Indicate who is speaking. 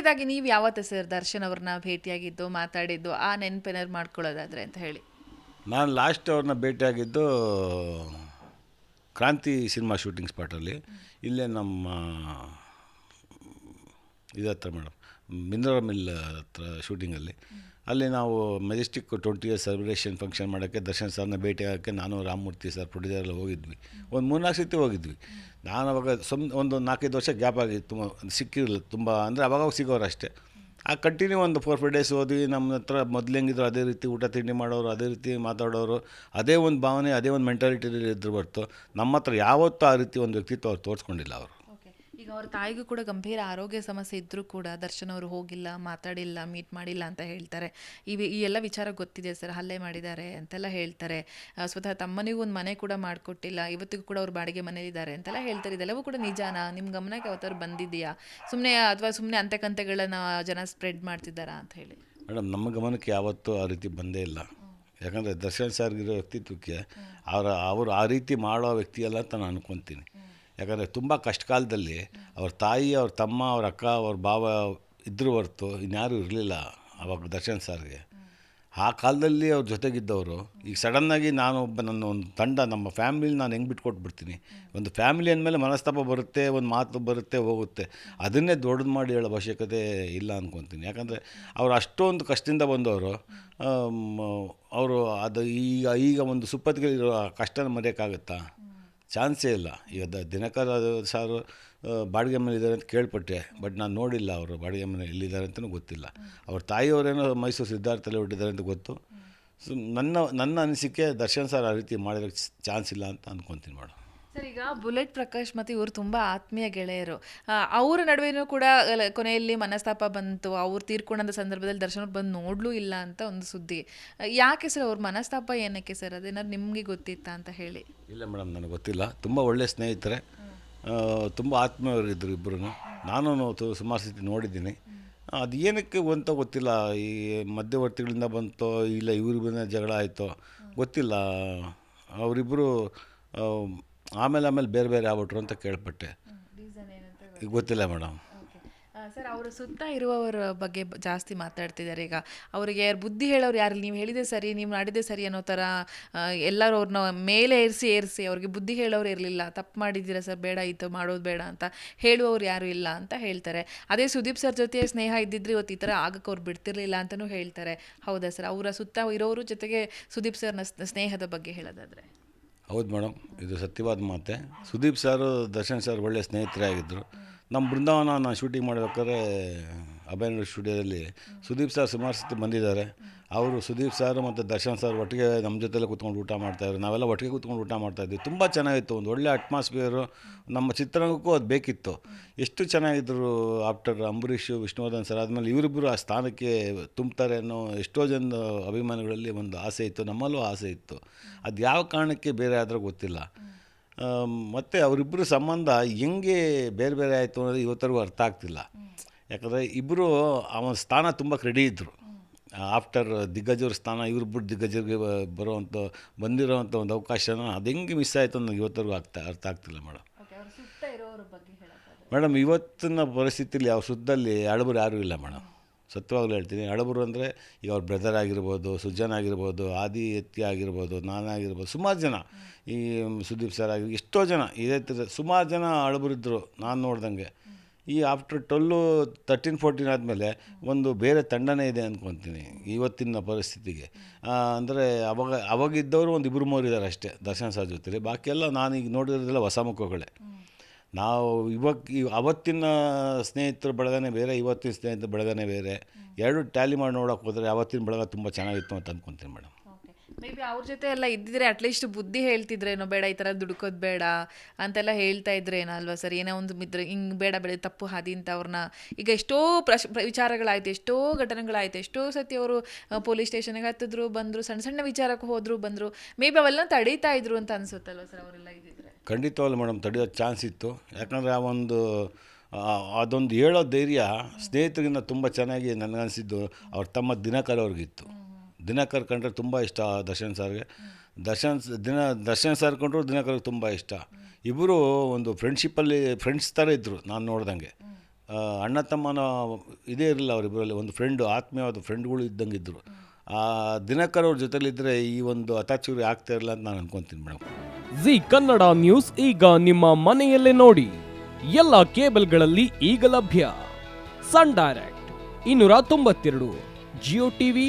Speaker 1: ಕೊನೆಯದಾಗಿ ನೀವು ಯಾವತ್ತು ಸರ್ ದರ್ಶನ್ ಅವ್ರನ್ನ ಭೇಟಿಯಾಗಿದ್ದು, ಮಾತಾಡಿದ್ದು, ಆ ನೆನಪೇನಾದ್ರು ಮಾಡ್ಕೊಳ್ಳೋದಾದ್ರೆ ಅಂತ ಹೇಳಿ.
Speaker 2: ನಾನು ಲಾಸ್ಟ್ ಅವ್ರನ್ನ ಭೇಟಿಯಾಗಿದ್ದು, ಕ್ರಾಂತಿ ಸಿನಿಮಾ ಶೂಟಿಂಗ್ ಸ್ಪಾಟಲ್ಲಿ. ಇಲ್ಲೇ ನಮ್ಮ ಇದತ್ರ ಮೇಡಮ್ ಮಿನರಲ್ ಮಿಲ್ ಹತ್ರ ಶೂಟಿಂಗಲ್ಲಿ ಅಲ್ಲಿ. ನಾವು Majestic twenty years celebration function ಮಾಡೋಕ್ಕೆ ದರ್ಶನ್ ಸರ್ನ ಭೇಟಿ ಆಗೋಕ್ಕೆ ನಾನು ರಾಮಮೂರ್ತಿ ಸರ್ ಪ್ರೊಡ್ಯೂಸರ್ ಎಲ್ಲ ಹೋಗಿದ್ವಿ. ಒಂದು ಮೂರ್ನಾಲ್ಕು ಸತಿ ಹೋಗಿದ್ವಿ. ನಾನು ಅವಾಗ ಸುಮ್ ಒಂದು ನಾಲ್ಕೈದು ವರ್ಷ ಗ್ಯಾಪ್ ಆಗಿತ್ತು ತುಂಬ ಸಿಕ್ಕಿರಲಿಲ್ಲ ತುಂಬ, ಅಂದರೆ ಅವಾಗ ಸಿಗೋರು ಅಷ್ಟೇ. ಆ ಕಂಟಿನ್ಯೂ ಒಂದು ಫೋರ್ ಫೈವ್ ಡೇಸ್ ಹೋದ್ವಿ ನಮ್ಮ ಹತ್ರ ಮೊದಲು ಹೆಂಗಿದ್ರು ಅದೇ ರೀತಿ ಊಟ ತಿಂಡಿ ಮಾಡೋರು, ಅದೇ ರೀತಿ ಮಾತಾಡೋರು, ಅದೇ ಒಂದು ಭಾವನೆ, ಅದೇ ಒಂದು ಮೆಂಟಾಲಿಟಿ ಇದ್ರು ಬರ್ತು ನಮ್ಮ ಹತ್ರ ಯಾವತ್ತೂ ಆ ರೀತಿ ಒಂದು ವ್ಯಕ್ತಿತ್ವ ಅವ್ರು ತೋರಿಸ್ಕೊಂಡಿಲ್ಲ ಅವರು.
Speaker 1: ಈಗ ಅವ್ರ ತಾಯಿಗೂ ಕೂಡ ಗಂಭೀರ ಆರೋಗ್ಯ ಸಮಸ್ಯೆ ಇದ್ದರೂ ಕೂಡ ದರ್ಶನ್ ಅವರು ಹೋಗಿಲ್ಲ ಮಾತಾಡಿಲ್ಲ ಮೀಟ್ ಮಾಡಿಲ್ಲ ಅಂತ ಹೇಳ್ತಾರೆ. ಈ ಈ ಎಲ್ಲ ವಿಚಾರ ಗೊತ್ತಿದೆ ಸರ್ ಹಲ್ಲೆ ಮಾಡಿದ್ದಾರೆ ಅಂತೆಲ್ಲ ಹೇಳ್ತಾರೆ. ಸ್ವತಃ ತಮ್ಮನಿಗೂ ಒಂದು ಮನೆ ಕೂಡ ಮಾಡಿಕೊಟ್ಟಿಲ್ಲ ಇವತ್ತಿಗೂ ಕೂಡ ಅವ್ರು ಬಾಡಿಗೆ ಮನೇಲಿದ್ದಾರೆ ಅಂತೆಲ್ಲ ಹೇಳ್ತಾರೆ. ಇದೆಲ್ಲವೂ ಕೂಡ ನಿಜಾನಾ? ನಿಮ್ಮ ಗಮನಕ್ಕೆ ಅವತ್ತವ್ರು ಬಂದಿದೆಯಾ? ಸುಮ್ಮನೆ ಅಥವಾ ಸುಮ್ಮನೆ ಅಂತೆಕಂತೆಗಳನ್ನ ಜನ ಸ್ಪ್ರೆಡ್ ಮಾಡ್ತಿದ್ದಾರಾ ಅಂತ ಹೇಳಿ.
Speaker 2: ಮೇಡಮ್ ನಮ್ಮ ಗಮನಕ್ಕೆ ಯಾವತ್ತೂ ಆ ರೀತಿ ಬಂದೇ ಇಲ್ಲ. ಯಾಕಂದರೆ ದರ್ಶನ್ ಸರ್ಗಿರೋ ವ್ಯಕ್ತಿತ್ವಕ್ಕೆ ಅವರ ಅವರು ಆ ರೀತಿ ಮಾಡೋ ವ್ಯಕ್ತಿ ಅಲ್ಲ ಅಂತ ನಾನು ಅನ್ಕೊತೀನಿ. ಯಾಕಂದರೆ ತುಂಬ ಕಷ್ಟ ಕಾಲದಲ್ಲಿ ಅವ್ರ ತಾಯಿ, ಅವ್ರ ತಮ್ಮ, ಅವ್ರ ಅಕ್ಕ, ಅವ್ರ ಭಾವ ಇದ್ದರು ಹೊರ್ತು ಇನ್ಯಾರೂ ಇರಲಿಲ್ಲ ಅವಾಗ ದರ್ಶನ್ ಸರ್ಗೆ. ಆ ಕಾಲದಲ್ಲಿ ಅವ್ರ ಜೊತೆಗಿದ್ದವರು, ಈಗ ಸಡನ್ನಾಗಿ ನಾನು ಒಬ್ಬ ನನ್ನ ಒಂದು ತಂಡ, ನಮ್ಮ ಫ್ಯಾಮಿಲಿ ನಾನು ಹೆಂಗೆ ಬಿಟ್ಕೊಟ್ಬಿಡ್ತೀನಿ? ಒಂದು ಫ್ಯಾಮಿಲಿ ಅಂದಮೇಲೆ ಮನಸ್ತಾಪ ಬರುತ್ತೆ, ಒಂದು ಮಾತು ಬರುತ್ತೆ, ಹೋಗುತ್ತೆ. ಅದನ್ನೇ ದೊಡ್ಡದು ಮಾಡಿ ಹೇಳೋ ಅವಶ್ಯಕತೆ ಇಲ್ಲ ಅಂದ್ಕೊತೀನಿ ಯಾಕಂದರೆ ಅವ್ರು ಅಷ್ಟೊಂದು ಕಷ್ಟದಿಂದ ಬಂದವರು ಅವರು ಅದು ಈಗ ಈಗ ಒಂದು ಸುಪ್ಪತ್ತಿಗೆ ಕಷ್ಟನ ಮರೆಯೋಕ್ಕಾಗುತ್ತಾ? ಚಾನ್ಸೇ ಇಲ್ಲ. ಈಗ ದ ದಿನಕರ ಸಾರು ಬಾಡಿಗೆ ಮನೆ ಇದ್ದಾರೆ ಅಂತ ಕೇಳ್ಪಟ್ಟೆ. ಬಟ್ ನಾನು ನೋಡಿಲ್ಲ ಅವರು ಬಾಡಿಗೆ ಮನೆ ಎಲ್ಲಿದ್ದಾರೆ ಅಂತಲೂ ಗೊತ್ತಿಲ್ಲ. ಅವ್ರ ತಾಯಿಯವರೇನೋ ಮೈಸೂರು ಸಿದ್ಧಾರ್ಥಲ್ಲಿ ಹೊಟ್ಟಿದ್ದಾರೆ ಅಂತ ಗೊತ್ತು. ಸೊ ನನ್ನ ನನ್ನ ಅನಿಸಿಕೆ ದರ್ಶನ್ ಸರ್ ಆ ರೀತಿ ಮಾಡಿರೋಕ್ಕೆ ಚಾನ್ಸ್ ಇಲ್ಲ ಅಂತ ಅಂದ್ಕೊತೀನಿ ಮೇಡಮ್.
Speaker 1: ಸರ್, ಈಗ ಬುಲೆಟ್ ಪ್ರಕಾಶ್ ಮತ್ತು ಇವರು ತುಂಬ ಆತ್ಮೀಯ ಗೆಳೆಯರು. ಅವರ ನಡುವೆನೂ ಕೂಡ ಕೊನೆಯಲ್ಲಿ ಮನಸ್ತಾಪ ಬಂತು. ಅವ್ರು ತೀರ್ಕೊಂಡಂಥ ಸಂದರ್ಭದಲ್ಲಿ ದರ್ಶನ ಬಂದು ನೋಡ್ಲೂ ಇಲ್ಲ ಅಂತ ಒಂದು ಸುದ್ದಿ. ಯಾಕೆ ಸರ್ ಅವ್ರ ಮನಸ್ತಾಪ ಏನಕ್ಕೆ ಸರ್? ಅದೇನಾದ್ರು ನಿಮಗೆ ಗೊತ್ತಿತ್ತಾ ಅಂತ ಹೇಳಿ.
Speaker 2: ಇಲ್ಲ ಮೇಡಮ್, ನನಗೆ ಗೊತ್ತಿಲ್ಲ. ತುಂಬ ಒಳ್ಳೆಯ ಸ್ನೇಹಿತರೆ. ತುಂಬ ಆತ್ಮೀಯರಿದ್ದರು ಇಬ್ಬರು ನಾನು ಸುಮಾರು ಸತಿ ನೋಡಿದ್ದೀನಿ. ಅದು ಏನಕ್ಕೆ ಅಂತ ಗೊತ್ತಿಲ್ಲ. ಈ ಮಧ್ಯವರ್ತಿಗಳಿಂದ ಬಂತೋ, ಇಲ್ಲ ಇವ್ರಿಗೂ ಜಗಳ ಆಯಿತೋ, ಗೊತ್ತಿಲ್ಲ. ಅವರಿಬ್ಬರು ಆಮೇಲೆ ಆಮೇಲೆ ಬೇರೆ ಬೇರೆ ಆಗ್ಬಿಟ್ರು ಅಂತ ಕೇಳ್ಪಟ್ಟೆ. ಈಗ ಗೊತ್ತಿಲ್ಲ. ಮೇಡಮ್.
Speaker 1: ಸರ್ ಅವರ ಸುತ್ತ ಇರುವವರ ಬಗ್ಗೆ ಜಾಸ್ತಿ ಮಾತಾಡ್ತಿದ್ದಾರೆ ಈಗ. ಅವರಿಗೆ ಯಾರು ಬುದ್ಧಿ ಹೇಳೋರು ಯಾರು? ನೀವು ಹೇಳಿದೆ ಸರಿ ನೀವು ಮಾಡಿದೆ ಸರಿ ಅನ್ನೋ ಥರ ಎಲ್ಲರೂ ಅವ್ರನ್ನ ಮೇಲೆ ಏರಿಸಿ ಏರಿಸಿ ಅವ್ರಿಗೆ ಬುದ್ಧಿ ಹೇಳೋರು ಇರಲಿಲ್ಲ. ತಪ್ಪು ಮಾಡಿದ್ದೀರಾ ಸರ್? ಬೇಡ ಇತ್ತು ಮಾಡೋದು ಬೇಡ ಅಂತ ಹೇಳುವವ್ರು ಯಾರು ಇಲ್ಲ ಅಂತ ಹೇಳ್ತಾರೆ. ಅದೇ ಸುದೀಪ್ ಸರ್ ಜೊತೆ ಸ್ನೇಹ ಇದ್ದಿದ್ರೆ ಇವತ್ತು ಈ ಥರ ಆಗಕ್ಕೆ ಅವ್ರು ಬಿಡ್ತಿರ್ಲಿಲ್ಲ ಅಂತಲೂ ಹೇಳ್ತಾರೆ. ಹೌದಾ ಸರ್? ಅವರ ಸುತ್ತ ಇರೋರು ಜೊತೆಗೆ ಸುದೀಪ್ ಸರ್ನ ಸ್ನೇಹದ ಬಗ್ಗೆ ಹೇಳೋದಾದ್ರೆ.
Speaker 2: ಹೌದು ಮೇಡಮ್, ಇದು ಸತ್ಯವಾದ ಮಾತೆ. ಸುದೀಪ್ ಸರ್, ದರ್ಶನ್ ಸರ್ ಒಳ್ಳೆಯ ಸ್ನೇಹಿತರೇ ಆಗಿದ್ದರು ನಮ್ಮ ಬೃಂದಾವನ ನಾನು ಶೂಟಿಂಗ್ ಮಾಡಬೇಕಾದ್ರೆ ಅಭಯನಗರ ಸ್ಟುಡಿಯೋದಲ್ಲಿ ಸುದೀಪ್ ಸರ್ ಸುಮಾರು ಸತಿ ಬಂದಿದ್ದಾರೆ. ಅವರು ಸುದೀಪ್ ಸರ್ ಮತ್ತು ದರ್ಶನ್ ಸರ್ ಒಟ್ಟಿಗೆ ನಮ್ಮ ಜೊತೆಲೆ ಕೂತ್ಕೊಂಡು ಊಟ ಮಾಡ್ತಾಯಿದ್ರು ನಾವೆಲ್ಲ ಒಟ್ಟಿಗೆ ಕೂತ್ಕೊಂಡು ಊಟ ಮಾಡ್ತಾಯಿದ್ವಿ ತುಂಬ ಚೆನ್ನಾಗಿತ್ತು. ಒಂದು ಒಳ್ಳೆ ಅಟ್ಮಾಸ್ಫಿಯರು ನಮ್ಮ ಚಿತ್ರರಂಗಕ್ಕೂ ಅದು ಬೇಕಿತ್ತು. ಎಷ್ಟು ಚೆನ್ನಾಗಿದ್ದರು ಆಫ್ಟರ್ ಅಂಬರೀಷ್, ವಿಷ್ಣುವರ್ಧನ್ ಸರ್ ಆದಮೇಲೆ ಇವರಿಬ್ಬರು ಆ ಸ್ಥಾನಕ್ಕೆ ತುಂಬ್ತಾರೆ ಅನ್ನೋ ಎಷ್ಟೋ ಜನ ಅಭಿಮಾನಿಗಳಲ್ಲಿ ಒಂದು ಆಸೆ ಇತ್ತು. ನಮ್ಮಲ್ಲೂ ಆಸೆ ಇತ್ತು. ಅದು ಯಾವ ಕಾರಣಕ್ಕೆ ಬೇರೆ ಆದರೂ ಗೊತ್ತಿಲ್ಲ. ಮತ್ತು ಅವರಿಬ್ಬರ ಸಂಬಂಧ ಹೆಂಗೆ ಬೇರೆ ಬೇರೆ ಆಯಿತು ಅನ್ನೋದು ಇವತ್ತರೆಗೂ ಅರ್ಥ ಆಗ್ತಿಲ್ಲ. ಯಾಕಂದರೆ ಇಬ್ಬರು ಅವನ ಸ್ಥಾನ ತುಂಬ ಕ್ರೆಡಿ ಇದ್ದರು ಆಫ್ಟರ್ ದಿಗ್ಗಜರ ಸ್ಥಾನ ಇವ್ರಿಬ್ಬರು ದಿಗ್ಗಜರಿಗೆ ಬ- ಬರುವಂಥ ಬಂದಿರೋವಂಥ ಒಂದು ಅವಕಾಶನ ಅದು ಹೆಂಗೆ ಮಿಸ್ ಆಯಿತು ನನಗೆ ಇವತ್ತರೆಗೂ ಆಗ್ತಾ ಅರ್ಥ ಆಗ್ತಿಲ್ಲ ಮೇಡಮ್. ಮೇಡಮ್ ಇವತ್ತಿನ ಪರಿಸ್ಥಿತಿಯಲ್ಲಿ ಅವ್ರ ಸುದ್ದಲ್ಲಿ ಅಳಬರು ಯಾರೂ ಇಲ್ಲ ಮೇಡಮ್. ಸತ್ಯವಾಗಲೂ ಹೇಳ್ತೀನಿ ಅಳಬರು ಅಂದರೆ ಈಗ ಅವ್ರ ಬ್ರದರ್ ಆಗಿರ್ಬೋದು ಸುಜನ್ ಆಗಿರ್ಬೋದು ಆದಿ ಎತ್ತಿ ಆಗಿರ್ಬೋದು ನಾನಾಗಿರ್ಬೋದು ಸುಮಾರು ಜನ. ಈ ಸುದೀಪ್ ಸರ್ ಆಗಿ ಎಷ್ಟೋ ಜನ ಇದೇ ಥರ ಸುಮಾರು ಜನ ಅಳಬರಿದ್ದರು ನಾನು ನೋಡ್ದಂಗೆ. ಈ ಆಫ್ಟರ್ ಟ್ವೆಲ್ಲು ತರ್ಟೀನ್ ಫೋರ್ಟೀನ್ ಆದಮೇಲೆ ಒಂದು ಬೇರೆ ತಂಡನೇ ಇದೆ ಅಂದ್ಕೊತೀನಿ ಇವತ್ತಿನ ಪರಿಸ್ಥಿತಿಗೆ. ಅಂದರೆ ಅವಾಗ, ಅವಾಗಿದ್ದವರು ಒಂದು ಇಬ್ಬರು ಮೂರು ಇದ್ದಾರೆ ಅಷ್ಟೇ ದರ್ಶನ್ ಸರ್ ಜೊತೆಲಿ. ಬಾಕಿಯೆಲ್ಲ ಈಗ ನೋಡಿರೋದೆಲ್ಲ ಹೊಸ ಮುಖಗಳೇ ನಾವು ಇವಾಗ ಅವತ್ತಿನ ಸ್ನೇಹಿತರು ಬೆಳಗನೆ ಬೇರೆ, ಇವತ್ತಿನ ಸ್ನೇಹಿತರು ಬೆಳಗನೆ ಬೇರೆ. ಎರಡು ಟ್ಯಾಲಿ ಮಾಡಿ ನೋಡೋಕೆ ಹೋದರೆ ಅವತ್ತಿನ ಬೆಳಗ ತುಂಬ ಚೆನ್ನಾಗಿತ್ತು ಅಂತ ಅಂದ್ಕೊತೀನಿ ಮೇಡಮ್
Speaker 1: ಮೇ ಬಿ ಅವ್ರ ಜೊತೆ ಎಲ್ಲ ಇದ್ದಿದ್ರೆ ಅಟ್ಲೀಸ್ಟ್ ಬುದ್ಧಿ ಹೇಳ್ತಿದ್ರೇನೋ, ಬೇಡ ಈ ಥರ ದುಡ್ಕೋದು ಬೇಡ ಅಂತೆಲ್ಲ ಹೇಳ್ತಾ ಇದ್ರೇನೋ ಅಲ್ವಾ ಸರ್? ಏನೋ ಒಂದು ಇದ್ರೆ ಹಿಂಗೆ ಬೇಡ ಬೇಡ ತಪ್ಪು ಹಾದಿ ಅಂತ ಅವ್ರನ್ನ ಈಗ ಎಷ್ಟೋ ಪ್ರಶ್ ಪ್ರ- ವಿಚಾರಗಳಾಯ್ತು, ಎಷ್ಟೋ ಘಟನೆಗಳಾಯಿತು, ಎಷ್ಟೋ ಸತಿ ಅವರು ಪೊಲೀಸ್ ಸ್ಟೇಷನ್ಗೆ ಹತ್ತಿದ್ರು, ಬಂದರು ಸಣ್ಣ ಸಣ್ಣ ವಿಚಾರಕ್ಕೆ ಹೋದರು, ಬಂದರು. ಮೇ ಬಿ ಅವೆಲ್ಲ ತಡೀತಾ ಇದ್ರು ಅಂತ ಅನ್ಸುತ್ತಲ್ವ ಸರ್ ಅವರೆಲ್ಲ ಇದ್ದಿದ್ರೆ?
Speaker 2: ಖಂಡಿತವಾಗ್ಲೂ ಮೇಡಮ್, ತಡೆಯೋ ಚಾನ್ಸ್ ಇತ್ತು. ಯಾಕಂದರೆ ಆ ಒಂದು ಅದೊಂದು ಹೇಳೋ ಧೈರ್ಯ ಸ್ನೇಹಿತರಿಂದ ತುಂಬ ಚೆನ್ನಾಗಿ ನನಗನ್ಸಿದ್ದು, ಅವ್ರ ತಮ್ಮ ದಿನಕರ್ ಅವ್ರಿಗಿತ್ತು ದಿನಕರ್ ಕಂಡ್ರೆ ತುಂಬ ಇಷ್ಟ ದರ್ಶನ್ ಸರ್ಗೆ. ದರ್ಶನ್ ದಿನ, ದರ್ಶನ್ ಸರ್ ಕಂಡ್ರು ದಿನಕರ್ಗೆ ತುಂಬ ಇಷ್ಟ. ಇಬ್ಬರು ಒಂದು ಫ್ರೆಂಡ್ಶಿಪ್ಪಲ್ಲಿ ಫ್ರೆಂಡ್ಸ್ ಥರ ಇದ್ದರು ನಾನು ನೋಡ್ದಂಗೆ. ಅಣ್ಣ ತಮ್ಮನ ಇದೇ ಇರಲಿಲ್ಲ ಅವರಿಬ್ಬರಲ್ಲಿ ಒಂದು ಫ್ರೆಂಡು ಆತ್ಮೀಯವಾದ ಫ್ರೆಂಡ್ಗಳು ಇದ್ದಂಗೆ ಇದ್ದರು ಆ, ದಿನಕರ್ ಅವ್ರ ಜೊತೆಲಿದ್ದರೆ ಈ ಒಂದು ಅತಾಚೂರಿ ಆಗ್ತಾ ಇರಲಿಲ್ಲ ಅಂತ ನಾನು ಅನ್ಕೊತೀನಿ ಮೇಡಮ್
Speaker 3: ಜಿ ಕನ್ನಡ ನ್ಯೂಸ್ ಈಗ ನಿಮ್ಮ ಮನೆಯಲ್ಲೇ ನೋಡಿ. ಎಲ್ಲ ಕೇಬಲ್ಗಳಲ್ಲಿ ಈಗ ಲಭ್ಯ. ಸನ್ ಡೈರೆಕ್ಟ್, ಇನ್ನೂರ ತೊಂಬತ್ತೆರಡು, ಜಿಯೋ ಟಿವಿ